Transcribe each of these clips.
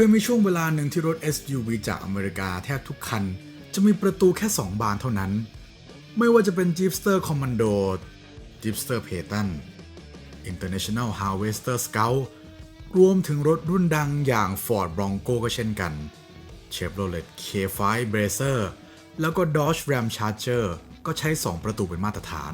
เคยมีช่วงเวลาหนึ่งที่รถ SUV จากอเมริกาแทบทุกคัน จะมีประตูแค่ 2 บานเท่านั้น ไม่ว่าจะเป็น Jeepster Commando Jeepster Phaeton International Harvester Scout รวมถึงรถรุ่นดังอย่าง Ford Bronco ก็เช่นกัน Chevrolet K5 Blazer แล้วก็ Dodge Ram Charger ก็ใช้ 2 ประตูเป็นมาตรฐาน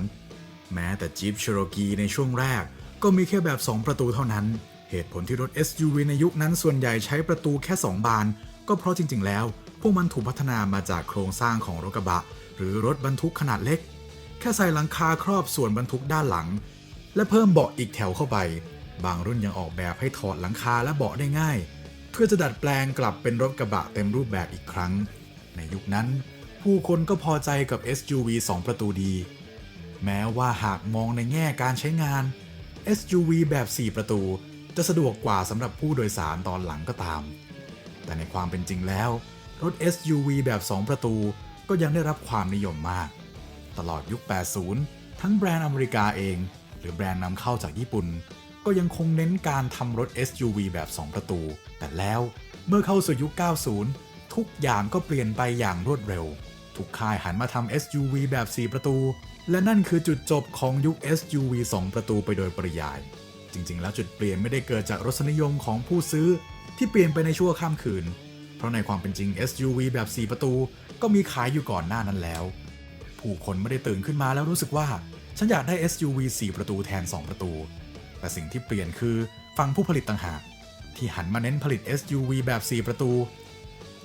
แม้แต่ Jeep Cherokee ในช่วงแรกก็มีแค่แบบ 2 ประตูเท่านั้น เหตุผลที่รถ SUV ในยุคนั้นส่วนใหญ่ใช้ประตูแค่ 2 บาน ก็เพราะจริง ๆ แล้ว พวกมันถูกพัฒนามาจากโครงสร้างของรถกระบะ หรือรถบรรทุกขนาดเล็ก แค่ใส่หลังคาครอบส่วนบรรทุกด้านหลัง และเพิ่มเบาะอีกแถวเข้าไป บางรุ่นยังออกแบบให้ถอดหลังคาและเบาะได้ง่าย เพื่อจะดัดแปลงกลับเป็นรถกระบะเต็มรูปแบบอีกครั้ง ในยุคนั้น ผู้คนก็พอใจกับ SUV 2 ประตูดี แม้ว่าหากมองในแง่การใช้งาน SUV แบบ 4 ประตู จะสะดวกกว่าสำหรับผู้โดยสารตอนหลังก็ตาม แต่ในความเป็นจริงแล้ว รถ SUV แบบ 2 ประตูก็ยังได้รับความนิยมมาก ตลอดยุค 80 ทั้งแบรนด์อเมริกาเอง หรือแบรนด์นำเข้าจากญี่ปุ่น ก็ยังคงเน้นการทำรถ SUV แบบ 2 ประตู แต่แล้วเมื่อเข้าสู่ยุค 90 ทุกอย่างก็เปลี่ยนไปอย่างรวดเร็ว ทุกค่ายหันมาทำ SUV แบบ 4 ประตู และนั่นคือจุดจบของยุค SUV 2 ประตูไปโดยปริยาย จริง ๆ แล้วจุดเปลี่ยนไม่ได้เกิดจากรสนิยมของผู้ซื้อที่เปลี่ยนไปในชั่วข้ามคืน เพราะในความเป็นจริง SUV แบบ 4 ประตู ก็มีขายอยู่ก่อนหน้านั้นแล้ว ผู้คนไม่ได้ตื่นขึ้นมาแล้วรู้สึกว่า ฉันอยากได้ SUV 4 ประตูแทน 2 ประตู แต่สิ่งที่เปลี่ยนคือฝั่งผู้ผลิตต่างหาก ที่หันมาเน้นผลิต SUV แบบ 4 ประตู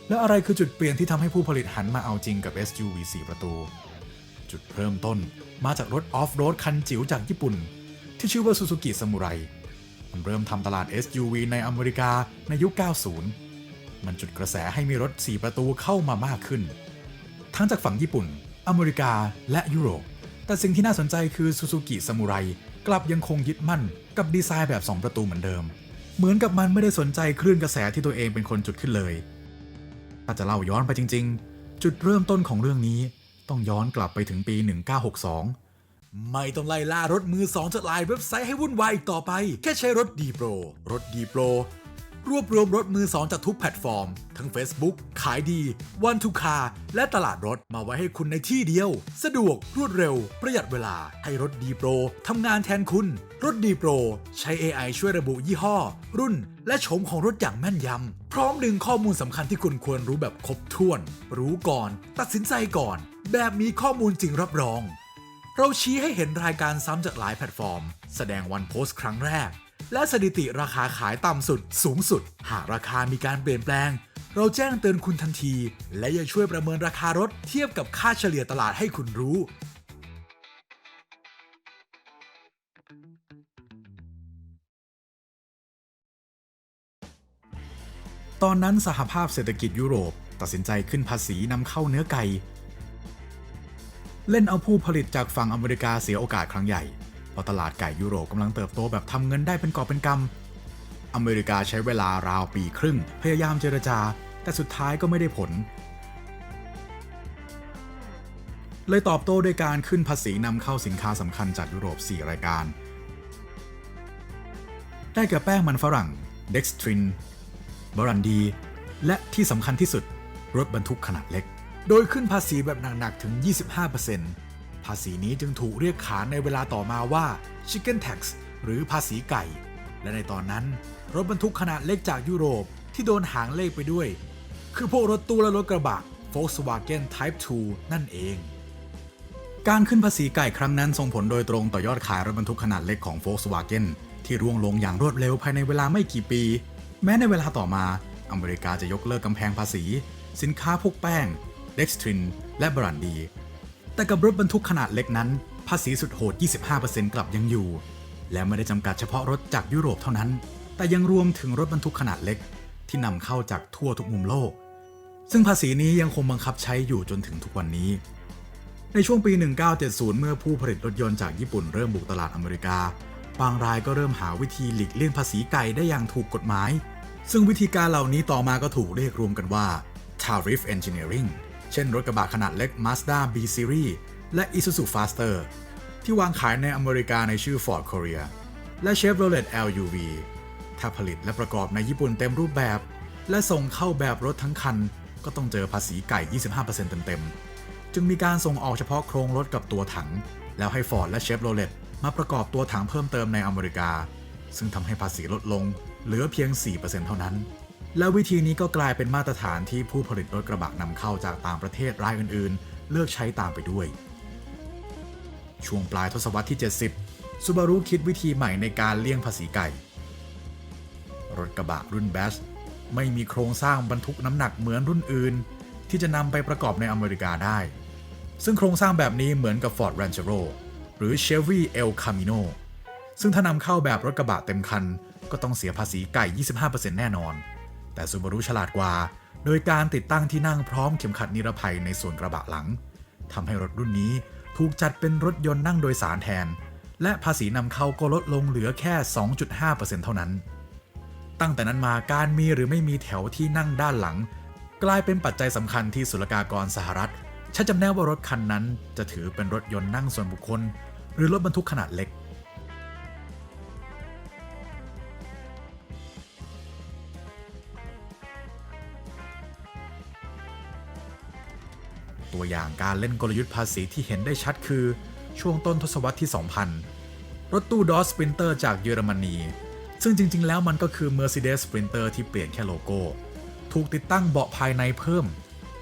แล้วอะไรคือจุดเปลี่ยนที่ทำให้ผู้ผลิตหันมาเอาจริงกับ SUV 4 ประตู จุดเริ่มต้นมาจากรถออฟโรดคันจิ๋วจากญี่ปุ่น ที่ชื่อว่า Suzuki Samurai มันเริ่มทำตลาด SUV ในอเมริกาในยุค 90 มันจุดกระแสให้มีรถ 4 ประตูเข้ามามากขึ้น ทั้งจากฝั่งญี่ปุ่น อเมริกา และยุโรป แต่สิ่งที่น่าสนใจคือ Suzuki Samurai กลับยังคงยึดมั่นกับดีไซน์แบบ 2 ประตูเหมือนเดิม เหมือนกับมันไม่ได้สนใจคลื่นกระแสที่ตัวเองเป็นคนจุดขึ้นเลย ถ้าจะเล่าย้อนไปจริง ๆ จุดเริ่มต้นของเรื่องนี้ต้องย้อนกลับไปถึงปี 1962 ไม่ต้องไล่ล่ารถมือสองจากหลายเว็บไซต์ให้วุ่นวายอีกต่อไป แค่ใช้รถดีโปรรถดีโปรรวบรวมรถมือสองจากทุกแพลตฟอร์ม ทั้ง Facebook ขายดี วันทูคาและตลาดรถมาไว้ให้คุณในที่เดียว สะดวกรวดเร็ว ประหยัดเวลา ให้รถดีโปรทำงานแทนคุณ รถดีโปรใช้ AI ช่วยระบุยี่ห้อ รุ่น และโฉมของรถอย่างแม่นยำ พร้อมดึงข้อมูลสำคัญที่คุณควรรู้แบบครบถ้วน รู้ก่อน ตัดสินใจก่อน แบบมีข้อมูลจริงรับรอง เราชี้ให้เห็นรายการซ้ำจากหลายแพลตฟอร์ม แสดงวันโพสต์ครั้งแรก และสถิติราคาขายต่ำสุด สูงสุด หากราคามีการเปลี่ยนแปลง เราแจ้งเตือนคุณทันที และยังช่วยประเมินราคารถเทียบกับค่าเฉลี่ยตลาดให้คุณรู้ตอนนั้นสหภาพเศรษฐกิจยุโรป ตัดสินใจขึ้นภาษีนำเข้าเนื้อไก่ เล่นเอาผู้ผลิตจากฝั่งอเมริกาเสียโอกาสครั้งใหญ่เพราะตลาดไก่ยุโรปกำลังเติบโตแบบทำเงินได้เป็นกอบเป็นกำอเมริกาใช้เวลาราวปีครึ่ง พยายามเจรจา แต่สุดท้ายก็ไม่ได้ผล เลยตอบโต้ด้วยการขึ้นภาษีนำเข้าสินค้าสำคัญจากยุโรป 4 รายการ ได้แก่แป้งมันฝรั่งเด็กสตรินบรันดี และที่สำคัญที่สุดรถบรรทุกขนาดเล็ก โดยขึ้นภาษีแบบหนักๆถึง 25%ภาษีนี้จึงถูกเรียกขานในเวลาต่อมาว่า Chicken Tax หรือภาษีไก่ และในตอนนั้น รถบรรทุกขนาดเล็กจากยุโรปที่โดนหางเลขไปด้วย คือพวกรถตู้และรถกระบะ Volkswagen Type 2 นั่นเอง การขึ้นภาษีไก่ครั้งนั้นส่งผลโดยตรงต่อยอดขายรถบรรทุกขนาดเล็กของ Volkswagen ที่ร่วงลงอย่างรวดเร็วภายในเวลาไม่กี่ปี แม้ในเวลาต่อมา อเมริกาจะยกเลิกกำแพงภาษี สินค้าพวกแป้ง เด็กสตริน และบรันดี แต่กับรถบรรทุกขนาดเล็กนั้น ภาษีสุดโหด 25%กลับยังอยู่ และไม่ได้จำกัดเฉพาะรถจากยุโรปเท่านั้น แต่ยังรวมถึงรถบรรทุกขนาดเล็ก ที่นำเข้าจากทั่วทุกมุมโลก ซึ่งภาษีนี้ยังคงบังคับใช้อยู่จนถึงทุกวันนี้ ในช่วงปี 1970 เมื่อผู้ผลิตรถยนต์จากญี่ปุ่นเริ่มบุกตลาดอเมริกา บางรายก็เริ่มหาวิธีหลีกเลี่ยงภาษีไก่ได้อย่างถูกกฎหมายซึ่งวิธีการเหล่านี้ต่อมาก็ถูกเรียกรวมกันว่า tariff engineering เช่นรถกระบะขนาดเล็ก Mazda B Series และ Isuzu Faster ที่วางขายในอเมริกาในชื่อ Ford Korea และ Chevrolet LUV ถ้าผลิตและประกอบในญี่ปุ่นเต็มรูปแบบ และส่งเข้าแบบรถทั้งคัน ก็ต้องเจอภาษีไก่ 25%เต็มๆ จึงมีการส่งออกเฉพาะโครงรถกับตัวถัง แล้วให้ฟอร์ดและเชฟโรเลตมาประกอบตัวถังเพิ่มเติมในอเมริกา ซึ่งทำให้ภาษีลดลง เหลือเพียง 4%เท่านั้น และวิธีนี้ก็กลายเป็นมาตรฐานที่ผู้ผลิตรถกระบะนำเข้าจากต่างประเทศรายอื่น ๆ เลือกใช้ตามไปด้วย ช่วงปลายทศวรรษที่ 70ซูบารุคิดวิธีใหม่ในการเลี่ยงภาษีไก่ รถกระบะรุ่นแบชไม่มีโครงสร้างบรรทุกน้ำหนักเหมือนรุ่นอื่น ที่จะนำไปประกอบในอเมริกาได้ ซึ่งโครงสร้างแบบนี้เหมือนกับ Ford Ranchero หรือ Chevy El Camino ซึ่งถ้านำเข้าแบบรถกระบะเต็มคัน ก็ต้องเสียภาษีไก่ 25%แน่นอน แต่ซูบารุฉลาดกว่า โดยการติดตั้งที่นั่งพร้อมเข็มขัดนิรภัยในส่วนกระบะหลังทำให้รถรุ่นนี้ถูกจัดเป็นรถยนต์นั่งโดยสารแทน และภาษีนำเข้าก็ลดลงเหลือแค่ 2.5%เท่านั้น ตั้งแต่นั้นมาการมีหรือไม่มีแถวที่นั่งด้านหลัง กลายเป็นปัจจัยสำคัญที่ศุลกากรสหรัฐชัดจำแนกว่ารถคันนั้นจะถือเป็นรถยนต์นั่งส่วนบุคคล หรือรถบรรทุกขนาดเล็ก ตัวอย่างการเล่นกลยุทธ์ภาษีที่เห็นได้ชัดคือ ช่วงต้นทศวรรษที่ 2000 รถตู้ดอส p ินเตอร์จากเยอรมนี ซึ่งจริง ๆ แล้วมันก็คือ Mercedes Sprinter ที่เปลี่ยนแค่โลโก้ ถูกติดตั้งเบาะภายในเพิ่ม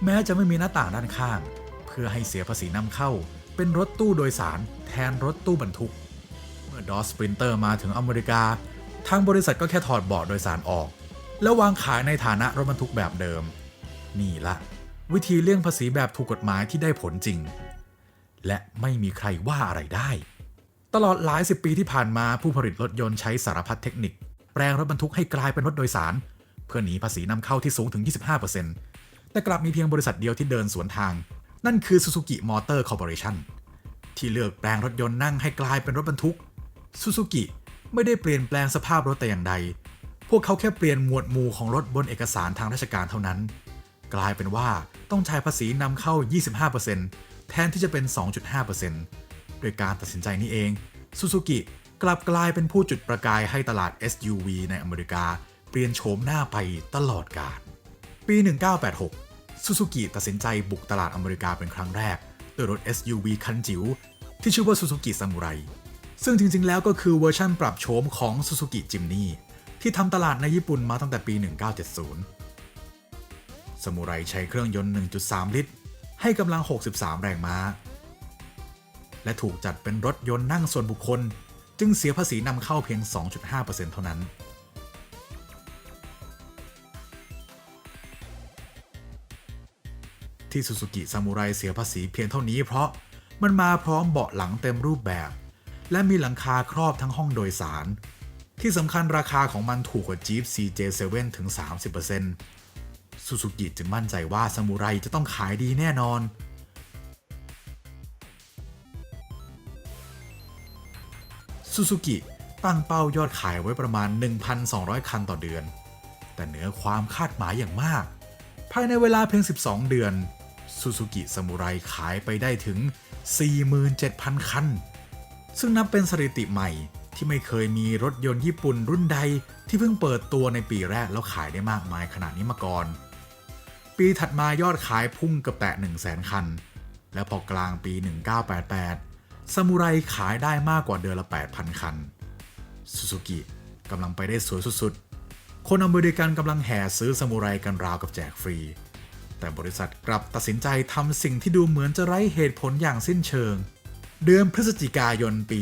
แม้จะไม่มีหน้าต่างด้านข้าง เพื่อให้เสียภาษีนำเข้า เป็นรถตู้โดยสารแทนรถตู้บรรทุก เมื่อดอส p ินเตอร์มาถึงอเมริกา ทางบริษัทก็แค่ถอดเบาะโดยสารออก แล้ววางขายในฐานะรถบรรทุกแบบเดิม นี่ละ วิธีเลี่ยงภาษีแบบถูกกฎหมายที่ได้ผลจริง และไม่มีใครว่าอะไรได้ ตลอดหลายสิบปีที่ผ่านมาผู้ผลิตรถยนต์ใช้สารพัดเทคนิค แปลงรถบรรทุกให้กลายเป็นรถโดยสาร เพื่อหนีภาษีนำเข้าที่สูงถึง 25%แต่กลับมีเพียงบริษัทเดียวที่เดินสวนทาง นั่นคือ Suzuki Motor Corporation ที่เลือกแปลงรถยนต์นั่งให้กลายเป็นรถบรรทุก Suzuki ไม่ได้เปลี่ยนแปลงสภาพรถแต่อย่างใด พวกเขาแค่เปลี่ยนหมวดหมู่ของรถบนเอกสารทางราชการเท่านั้น กลายเป็นว่าต้องจ่ายภาษีนำเข้า 25%แทนที่จะเป็น 2.5%โดยการตัดสินใจนี้เองซูซูกิกลับกลายเป็นผู้จุดประกายให้ตลาด SUV ในอเมริกา เปลี่ยนโฉมหน้าไปตลอดกาลปี 1986ซูซูกิตัดสินใจบุกตลาดอเมริกาเป็นครั้งแรกด้วยรถ SUV คันจิ๋วที่ชื่อว่าซูซูกิซามูไรซึ่งจริงๆ แล้วก็คือเวอร์ชั่นปรับโฉมของซูซูกิจิมนีที่ทำตลาดในญี่ปุ่นมาตั้งแต่ปี 1970 สมุไรใช้เครื่องยนต์ 1.3 ลิตร ให้กำลัง 63 แรงม้า และถูกจัดเป็นรถยนต์นั่งส่วนบุคคล จึงเสียภาษีนำเข้าเพียง 2.5%เท่านั้น ที่ซูซูกิซามูไรเสียภาษีเพียงเท่านี้เพราะมันมาพร้อมเบาะหลังเต็มรูปแบบ และมีหลังคาครอบทั้งห้องโดยสาร ที่สำคัญราคาของมันถูกกว่า Jeep CJ7 ถึง 30% ซูซูกิจึงมั่นใจว่าซามูไรจะต้องขายดีแน่นอน ซูซูกิตั้งเป้ายอดขายไว้ประมาณ 1,200 คันต่อเดือน แต่เหนือความคาดหมายอย่างมาก ภายในเวลาเพียง 12 เดือนซูซูกิซามูไรขายไปได้ถึง 47,000 คัน ซึ่งนับเป็นสถิติใหม่ที่ไม่เคยมีรถยนต์ญี่ปุ่นรุ่นใดที่เพิ่งเปิดตัวในปีแรกแล้วขายได้มากมายขนาดนี้มาก่อน ปีถัดมายอดขายพุ่งเกับแตะ1 0 0 0 0 0 คัน และพอกลางปี 1988 ซามูไรขายได้มากกว่าเดือนละ 8,000 คัน ซูซูกิกำลังไปได้สวยสุดๆ คนอเมริกันกำลังแห่ซื้อซามูไรกันราวกับแจกฟรี แต่บริษัทกลับตัดสินใจทำสิ่งที่ดูเหมือนจะไร้เหตุผลอย่างสิ้นเชิง เดือนพฤศจิกายนปี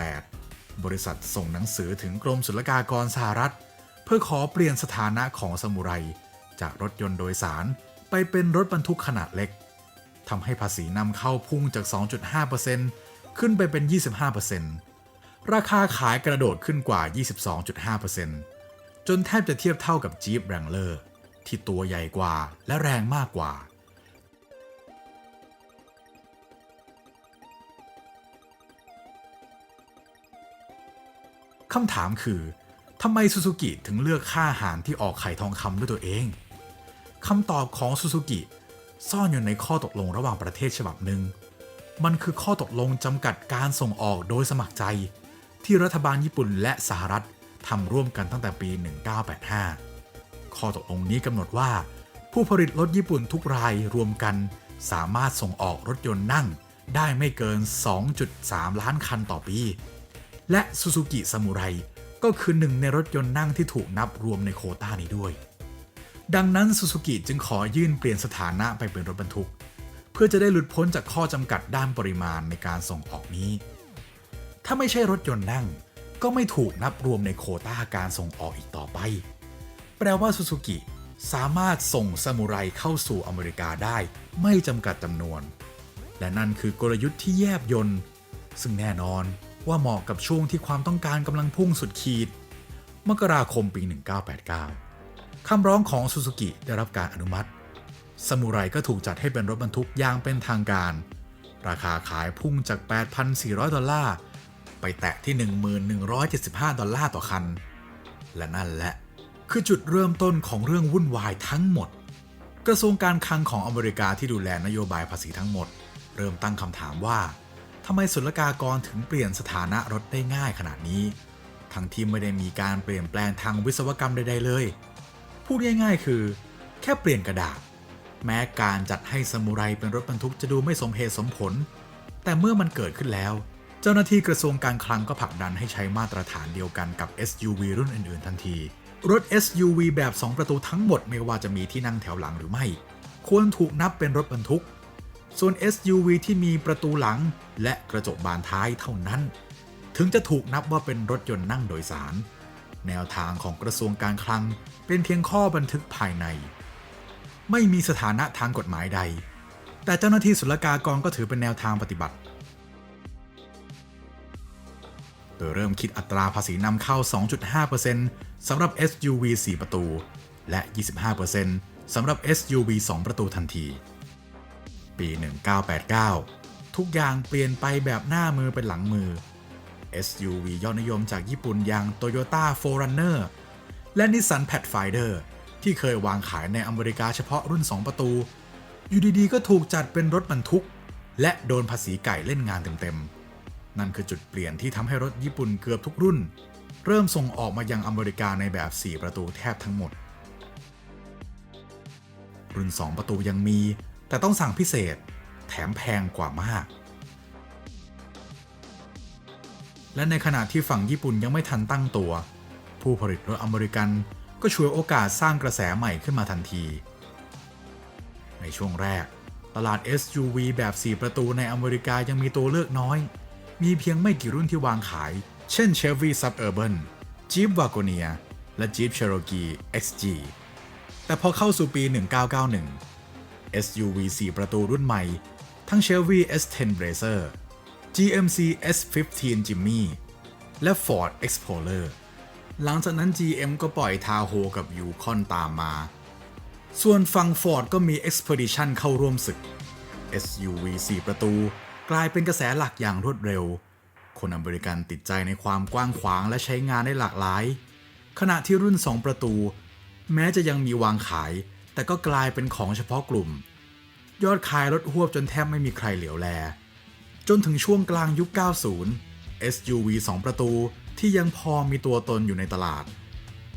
1988 บริษัทส่งหนังสือถึงกรมศุลกากรสหรัฐ เพื่อขอเปลี่ยนสถานะของซามูไร จากรถยนต์โดยสารไปเป็นรถบรรทุกขนาดเล็กทำให้ภาษีนำเข้าพุ่งจาก 2.5%ขึ้นไปเป็น 25%ราคาขายกระโดดขึ้นกว่า 22.5%จนแทบจะเทียบเท่ากับ Jeep Wrangler ที่ตัวใหญ่กว่าและแรงมากกว่า คำถามคือทำไมซูซูกิถึงเลือกค่าอาหารที่ออกไข่ทองคำด้วยตัวเอง คำตอบของซูซูกิซ่อนอยู่ในข้อตกลงระหว่างประเทศฉบับหนึ่ง มันคือข้อตกลงจำกัดการส่งออกโดยสมัครใจ ที่รัฐบาลญี่ปุ่นและสหรัฐทำร่วมกันตั้งแต่ปี 1985 ข้อตกลงนี้กำหนดว่า ผู้ผลิตรถญี่ปุ่นทุกรายรวมกัน สามารถส่งออกรถยนต์นั่งได้ไม่เกิน 2.3 ล้านคันต่อปี และซูซูกิซามูไรก็คือหนึ่งในรถยนต์นั่งที่ถูกนับรวมในโคต้านี้ด้วย ดังนั้นซูซูกิจึงขอยื่นเปลี่ยนสถานะไปเป็นรถบรรทุก เพื่อจะได้หลุดพ้นจากข้อจำกัดด้านปริมาณในการส่งออกนี้ ถ้าไม่ใช่รถยนต์นั่ง ก็ไม่ถูกนับรวมในโคต้าการส่งออกอีกต่อไป แปลว่าซูซูกิสามารถส่งซามูไรเข้าสู่อเมริกาได้ ไม่จำกัดจำนวน และนั่นคือกลยุทธ์ที่แยบยนต์ซึ่งแน่นอนว่าเหมาะกับช่วงที่ความต้องการกำลังพุ่งสุดขีด มกราคมปี 1989 คำร้องของซูซูกิได้รับการอนุมัติซามูไรก็ถูกจัดให้เป็นรถบรรทุกอย่างเป็นทางการ ราคาขายพุ่งจาก 8,400 ดอลลาร์ ไปแตะที่1,175 ดอลลาร์ต่อคัน และนั่นแหละ คือจุดเริ่มต้นของเรื่องวุ่นวายทั้งหมด กระทรวงการคลังของอเมริกาที่ดูแลนโยบายภาษีทั้งหมด เริ่มตั้งคำถามว่าทำไมศุลกากรถึงเปลี่ยนสถานะรถได้ง่ายขนาดนี้ ทั้งที่ไม่ได้มีการเปลี่ยนแปลงทางวิศวกรรมใดๆเลย พูดง่ายๆ คือ แค่เปลี่ยนกระดาษ แม้การจัดให้ซามูไรเป็นรถบรรทุกจะดูไม่สมเหตุสมผล แต่เมื่อมันเกิดขึ้นแล้ว เจ้าหน้าที่กระทรวงการคลังก็ผลักดันให้ใช้มาตรฐานเดียวกันกับ SUV รุ่นอื่นๆ ทันที รถ SUV แบบ 2 ประตูทั้งหมดไม่ว่าจะมีที่นั่งแถวหลังหรือไม่ ควรถูกนับเป็นรถบรรทุก ส่วน SUV ที่มีประตูหลังและกระจกบานท้ายเท่านั้น ถึงจะถูกนับว่าเป็นรถยนต์นั่งโดยสาร แนวทางของกระทรวงการคลังเป็นเพียงข้อบันทึกภายใน ไม่มีสถานะทางกฎหมายใด แต่เจ้าหน้าที่ศุลกากรก็ถือเป็นแนวทางปฏิบัติ โดยเริ่มคิดอัตราภาษีนำเข้า 2.5%สำหรับ SUV 4 ประตู และ 25%สำหรับ SUV 2 ประตูทันที ปี 1989 ทุกอย่างเปลี่ยนไปแบบหน้ามือเป็นหลังมือ SUV ยอดนิยมจากญี่ปุ่นอย่าง Toyota 4Runner และ Nissan Pathfinder ที่เคยวางขายในอเมริกาเฉพาะรุ่น 2 ประตู อยู่ดีๆ ก็ถูกจัดเป็นรถบรรทุก และโดนภาษีไก่เล่นงานเต็มๆ นั่นคือจุดเปลี่ยนที่ทำให้รถญี่ปุ่นเกือบทุกรุ่น เริ่มส่งออกมายังอเมริกาในแบบ 4 ประตูแทบทั้งหมด รุ่น 2 ประตูยังมี แต่ต้องสั่งพิเศษ แถมแพงกว่ามาก และในขณะที่ฝั่งญี่ปุ่นยังไม่ทันตั้งตัว ผู้ผลิตรถอเมริกันก็ช่วยโอกาสสร้างกระแสใหม่ขึ้นมาทันที ในช่วงแรก ตลาด SUV แบบ 4 ประตูในอเมริกายังมีตัวเลือกน้อย มีเพียงไม่กี่รุ่นที่วางขาย เช่น Chevy Suburban Jeep Wagoneer และ Jeep Cherokee XG แต่พอเข้าสู่ปี 1991 SUV 4 ประตูรุ่นใหม่ ทั้ง Chevy S10 Blazer GMC S15 Jimny และ Ford Explorer หลังจากนั้น GM ก็ปล่อยทาโฮกับ Yukon ตามมา ส่วนฝั่ง Ford ก็มี Expedition เข้าร่วมศึก SUV 4 ประตู กลายเป็นกระแสหลักอย่างรวดเร็ว คนอเมริกันติดใจในความกว้างขวางและใช้งานได้หลากหลาย ขณะที่รุ่น 2 ประตู แม้จะยังมีวางขาย แต่ก็กลายเป็นของเฉพาะกลุ่ม ยอดขายลดหวบจนแทบไม่มีใครเหลียวแล จนถึงช่วงกลางยุค 90 SUV 2 ประตูที่ยังพอมีตัวตนอยู่ในตลาด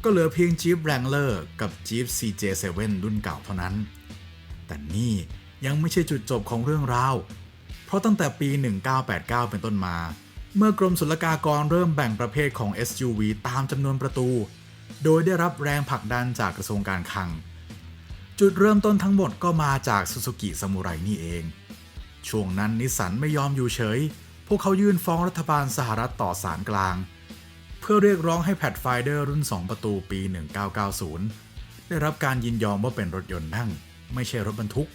ก็เหลือเพียง Jeep Wrangler กับ Jeep CJ7 รุ่นเก่าเท่านั้น แต่นี่ยังไม่ใช่จุดจบของเรื่องราว เพราะตั้งแต่ปี 1989 เป็นต้นมา เมื่อกรมศุลกากรเริ่มแบ่งประเภทของ SUV ตามจำนวนประตู โดยได้รับแรงผลักดันจากกระทรวงการคลัง จุดเริ่มต้นทั้งหมดก็มาจากซูซูกิซามูไรนี่เอง ช่วงนั้นนิสสันไม่ยอมอยู่เฉย พวกเขายื่นฟ้องรัฐบาลสหรัฐต่อศาลกลาง เพื่อเรียกร้องให้แพดไฟเดอร์รุ่น 2 ประตูปี 1990 ได้รับการยินยอมว่าเป็นรถยนต์นั่ง ไม่ใช่รถบรรทุก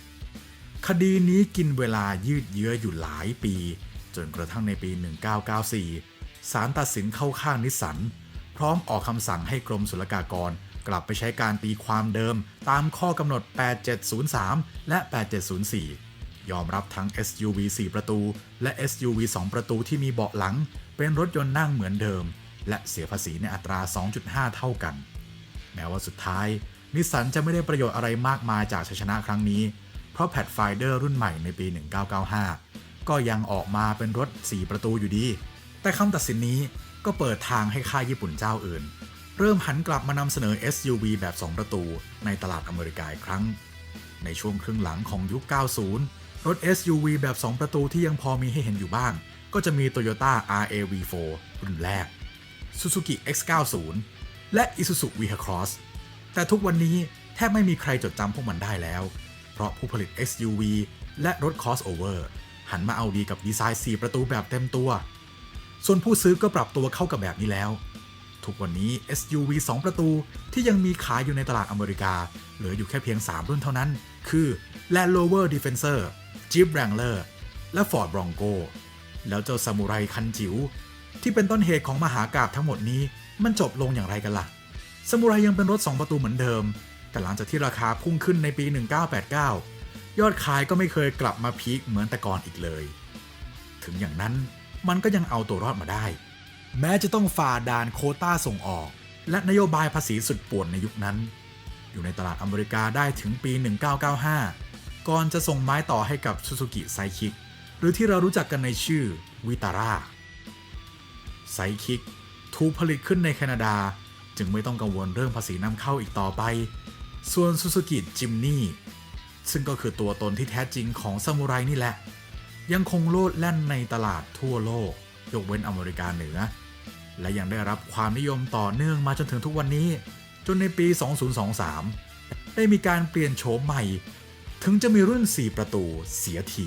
คดีนี้กินเวลายืดเยื้ออยู่หลายปี จนกระทั่งในปี 1994 ศาลตัดสินเข้าข้างนิสสัน พร้อมออกคำสั่งให้กรมศุลกากรกลับไปใช้การตีความเดิมตามข้อกำหนด 8703 และ 8704 ยอมรับทั้ง SUV 4 ประตู และ SUV 2 ประตูที่มีเบาะหลัง เป็นรถยนต์นั่งเหมือนเดิม และเสียภาษีในอัตรา 2.5 เท่ากัน แม้ว่าสุดท้ายนิสสันจะไม่ได้ประโยชน์อะไรมากมายจากชัยชนะครั้งนี้ เพราะแพดไฟเดอร์รุ่นใหม่ในปี 1995 ก็ยังออกมาเป็นรถ 4 ประตูอยู่ดี แต่คำตัดสินนี้ก็เปิดทางให้ค่ายญี่ปุ่นเจ้าอื่น เริ่มหันกลับมานำเสนอ SUV แบบ 2 ประตู ในตลาดอเมริกาอีกครั้ง ในช่วงครึ่งหลังของยุค 90 รถ SUV แบบ 2 ประตูที่ยังพอมีให้เห็นอยู่บ้าง ก็จะมี Toyota RAV4 รุ่นแรก Suzuki X90 และ Isuzu V-Cross แต่ทุกวันนี้แทบไม่มีใครจดจำพวกมันได้แล้ว เพราะผู้ผลิต SUV และรถ crossover หันมาเอาดีกับดีไซน์ 4 ประตูแบบเต็มตัว ส่วนผู้ซื้อก็ปรับตัวเข้ากับแบบนี้แล้ว ทุกวันนี้ SUV 2 ประตูที่ยังมีขายอยู่ในตลาดอเมริกา เหลืออยู่แค่เพียง 3 รุ่นเท่านั้น คือ Land Rover Defensor Jeep Wrangler และ Ford Bronco แล้วเจ้าซามูไรคันจิ๋วที่เป็นต้นเหตุของมหากาบทั้งหมดนี้มันจบลงอย่างไรกันล่ะซามูไรยังเป็นรถ 2 ประตูเหมือนเดิม แต่หลังจากที่ราคาพุ่งขึ้นในปี 1989 ยอดขายก็ไม่เคยกลับมาพีคเหมือนแต่ก่อนอีกเลย ถึงอย่างนั้นมันก็ยังเอาตัวรอดมาได้ แม้จะต้องฝ่าด่านโคต้าส่งออก และนโยบายภาษีสุดป่วนในยุคนั้น อยู่ในตลาดอเมริกาได้ถึงปี 1995 ก่อนจะส่งไม้ต่อให้กับซูซูกิไซคิก หรือที่เรารู้จักกันในชื่อวิตาร่าไซคิกถูกผลิตขึ้นในแคนาดา จึงไม่ต้องกังวลเรื่องภาษีนำเข้าอีกต่อไป ส่วนซูซูกิจิมนี่ซึ่งก็คือตัวตนที่แท้จริงของซามูไรนี่แหละ ยังคงโลดแล่นในตลาดทั่วโลก ยกเว้นอเมริกาเหนือ และยังได้รับความนิยมต่อเนื่องมาจนถึงทุกวันนี้ จนในปี 2023 ได้มีการเปลี่ยนโฉมใหม่ ถึงจะมีรุ่น 4 ประตูเสียที